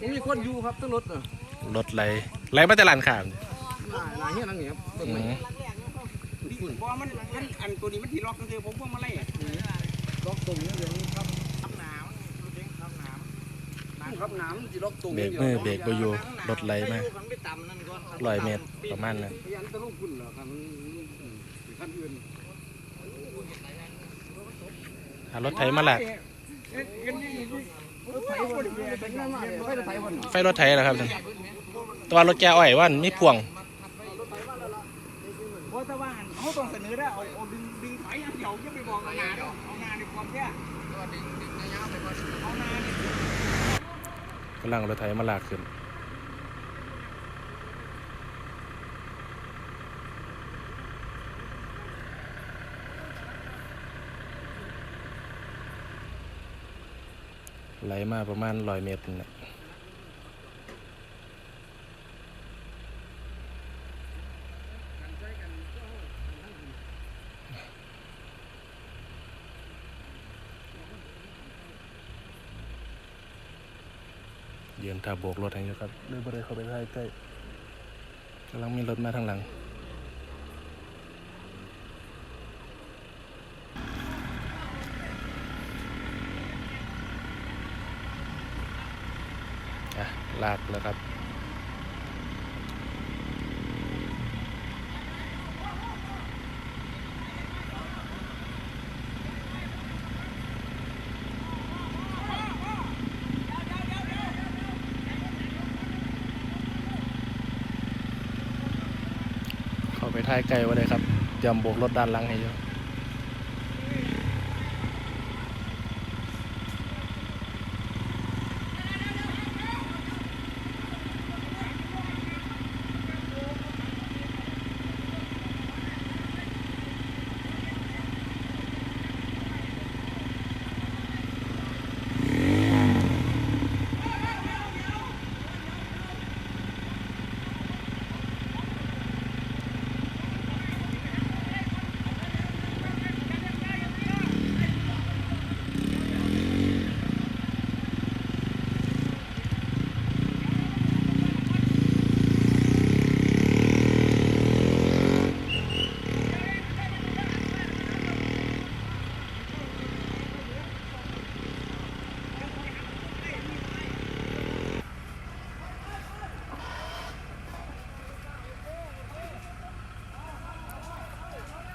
ผมมีคนอยู่ครับต้องรถเออรถไหลไหลมาแต่ลานข้างหน้าหน้าเฮียนั่งเนี่ยครับต้นอืไม้มฝุ่นเพราะว่ามันมันอันตัวนี้มันที่ล็อกก็คือผมพวกมาไล่ล็อกตรงนี้เดี๋ยวนี้ครับทับหนาวมันเด้งทับหนาวครับน้ำจะล็อกตรงเบรนี้กมือเบรกบ่อยู่รถไหลมามันไปต่ำนั่นก่อนร้อยเมตรประมาณนั้นพยานตะลุกฝุ่นเหรอครับมันขั้นอื่นหารถไถมาลากรถไถวันไปนั่นมาเลยรถ ไฟรถไถเหรอครับตัวรถแกอ้อยว่ามันมีพ่วงว่าแต่ว่าเขาต้องเสนอได้เอาดึงดึงไถอย่างเดียวจะไปบอกเอางานเอางาในความแค่เอางากำลังรถไถมาลากขึ้น ไหลมาประมาณร้อยเมตรนี่แหละยืนท่าโบกรถให้อยู่ครับเลยบ่ได้เข้าไปใกล้ใกล้กำลังมีรถมาทางหลัง อะ ลากแล้วครับ เข้าไปท้ายไกลไว่าได้ครับยำโบกรถด้านหลังให้อยู่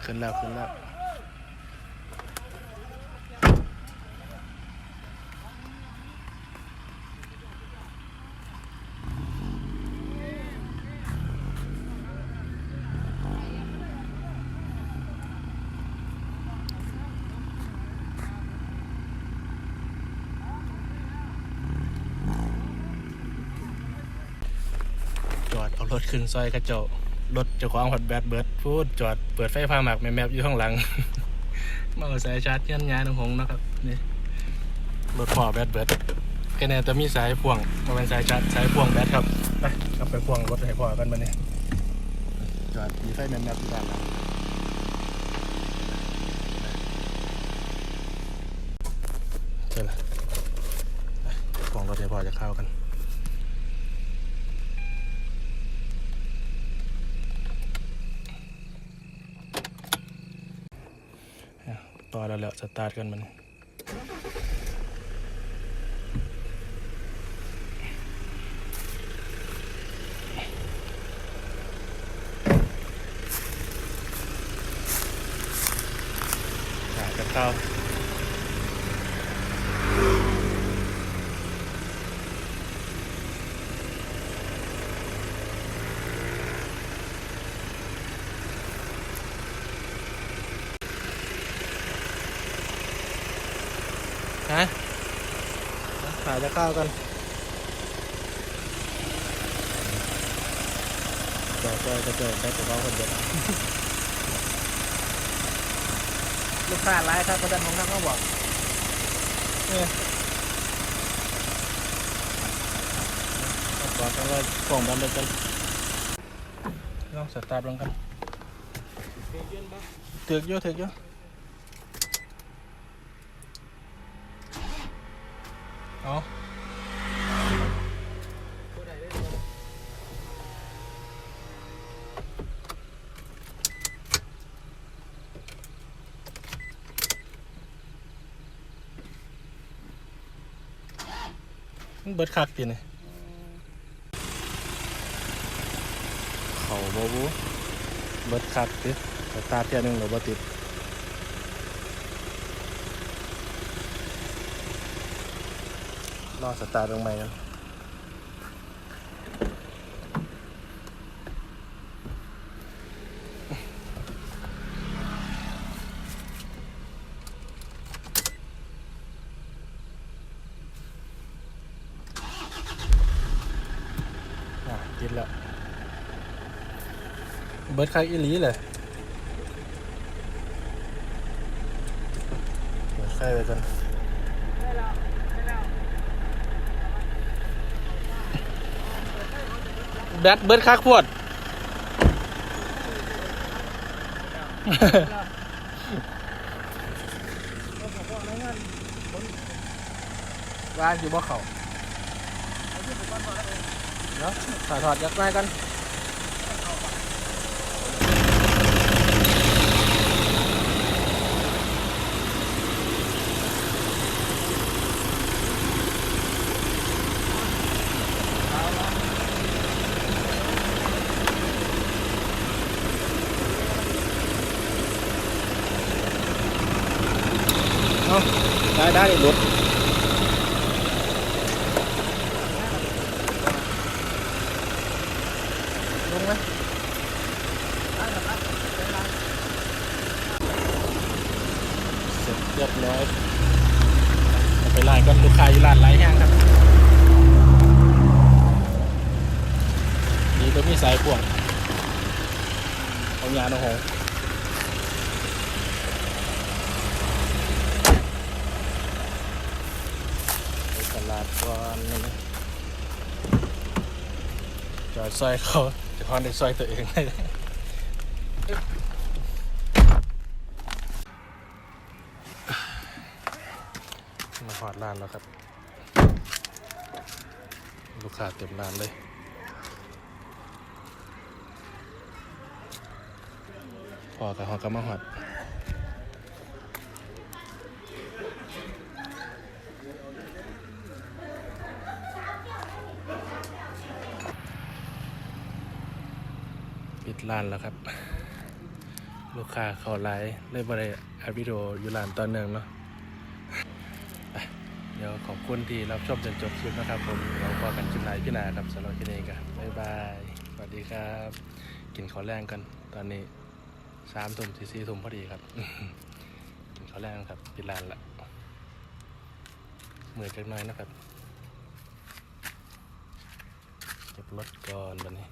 ขึ้นแล้วขึ้นแล้วจอดเอารถขึ้นซอยกระจก รถเจ้าของฮอตแบตเบิร์ดพูดจอดเปิดไฟฟ้าหมักแมบอยู่ข้างหลัง มาเอาสายชาร์จยันยาหนงหงนะครับนี่รถพ่อแบตเบิร์ดแค่นี้จะมีสายพ่วงมาเป็นสายชาร์จสายพ่วงแบตครับไปกลับไปพ่วงรถให้พ่อกันมาเนี่ยจอดมีไฟแมบๆที่ด้านหลังใช่ละไปพ่วงรถให้พ่อจะเข้ากัน अलग सत्तार कन मन ฮะหาจะข้าวกันเจอดจอดก็เจอได้แตัวเขาคนเดียวลูกค้าไล่ครับประเด็นของนักเขาบอกเนี่ยบอกกันว่าส่งบันเดียกันลองสตาร์ทลงกันเถือกเยอะเถือกเยอะ เอาเบิดคักตีนี่เขาบ่บูเบิดคักติดตาเทียนึงหรือบ่ติด รอสตาร์ทลงใหม่กันอะติดแล้ว เบิดคักอีลีเลยเบิร์ดไข่ไปกัน ได้แล้วได้แล้ว แบตเบิดคักพวดว่าอยู่บ่เขาเนาะถอดถอดยักไม้กันเอา ได้ได้หลุดลงไหมเสร็จเรียบร้อยเอาไปไล่ก็ลูกค้าอยู่ร้านไรแห้งครับนี่ก็มีสายพ่วงเอายาโนโหง ไปตลาดก่อนนี่นะจอดซอยเขาจะพอนได้ซอยตัวเองได้มาหอดร้านแล้วครับ ลูกค้าเต็มร้านเลยพอกับหอดก็มาหอด ร้านแล้วครับ ลูกค้าเขาไลน์เลยบริอัดวิดีโออยู่ร้านตอนหนึ่งเนาะไปเดี๋ยวขอบคุณที่รับชมจนจบคลิปนะครับ ผมเราพอกันคลิปไหนพี่นาครับสำหรับคลิปนี้กันบ๊ายบายสวัสดีครับ กินข้าวแรงกันตอนนี้สามทุ่มสี่สี่ทุ่มพอดีครับ กินข้าวแรงครับปิดร้านละเหมือนจักหน้อยนะครับเก็บรถก่อนตอนนี้